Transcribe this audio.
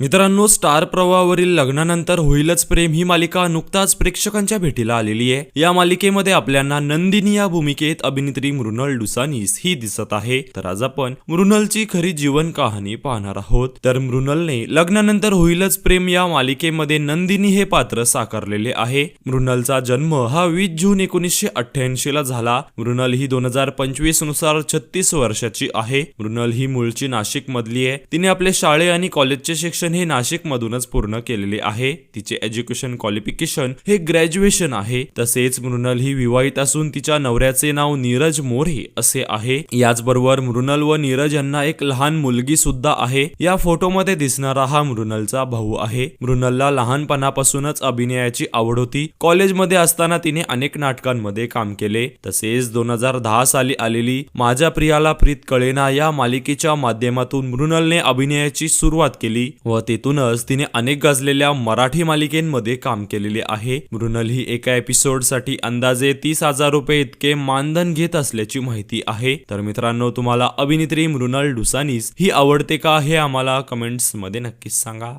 मित्रांनो स्टार प्रवाहावरील लग्नानंतर होईलच प्रेम ही मालिका नुकताच प्रेक्षकांच्या भेटीला आलेली आहे. या मालिकेमध्ये आपल्याला नंदिनी या भूमिकेत अभिनेत्री मृणाल डुसानीस ही दिसत आहे. तर आज आपण मृणालची खरी जीवन कहाणी पाहणार आहोत. तर मृणालने लग्नानंतर होईलच प्रेम या मालिकेमध्ये नंदिनी हे पात्र साकारलेले आहे. मृणालचा जन्म हा वीस जून एकोणीसशे अठ्ठ्याऐंशी ला झाला. मृणाल ही दोन हजार पंचवीसनुसार छत्तीस वर्षाची आहे. मृणाल ही मूळची नाशिक मधली आहे. तिने आपले शाळे आणि कॉलेजचे शिक्षण हे नाशिकमधूनच पूर्ण केलेले आहे. तिचे एज्युकेशन क्वालिफिकेशन हे ग्रॅज्युएशन आहे. तसेच मृणल ही विवाहित असून तिच्या नवऱ्याचे नाव नीरज मोरे असे आहे. याचबरोबर मृणल व नीरज यांना एक लहान मुलगी सुद्धा आहे. या फोटोमध्ये दिसणारा हा मृणलचा भाऊ आहे. मृणलला लहानपणापासूनच अभिनयाची आवड होती. कॉलेजमध्ये असताना तिने अनेक नाटकांमध्ये काम केले. तसेच दोन हजार दहा साली आलेली माझ्या प्रियाला प्रीत कळेना या मालिकेच्या माध्यमातून मृणलने अभिनयाची सुरुवात केली व तेथूनच तिने अनेक गाजलेल्या मराठी मालिकेमध्ये काम केलेले आहे. मृणल ही एका एपिसोडसाठी अंदाजे तीस हजार रुपये इतके मानधन घेत असल्याची माहिती आहे. तर मित्रांनो तुम्हाला अभिनेत्री मृणाल डुसानीस ही आवडते का हे आम्हाला कमेंट्समध्ये नक्कीच सांगा.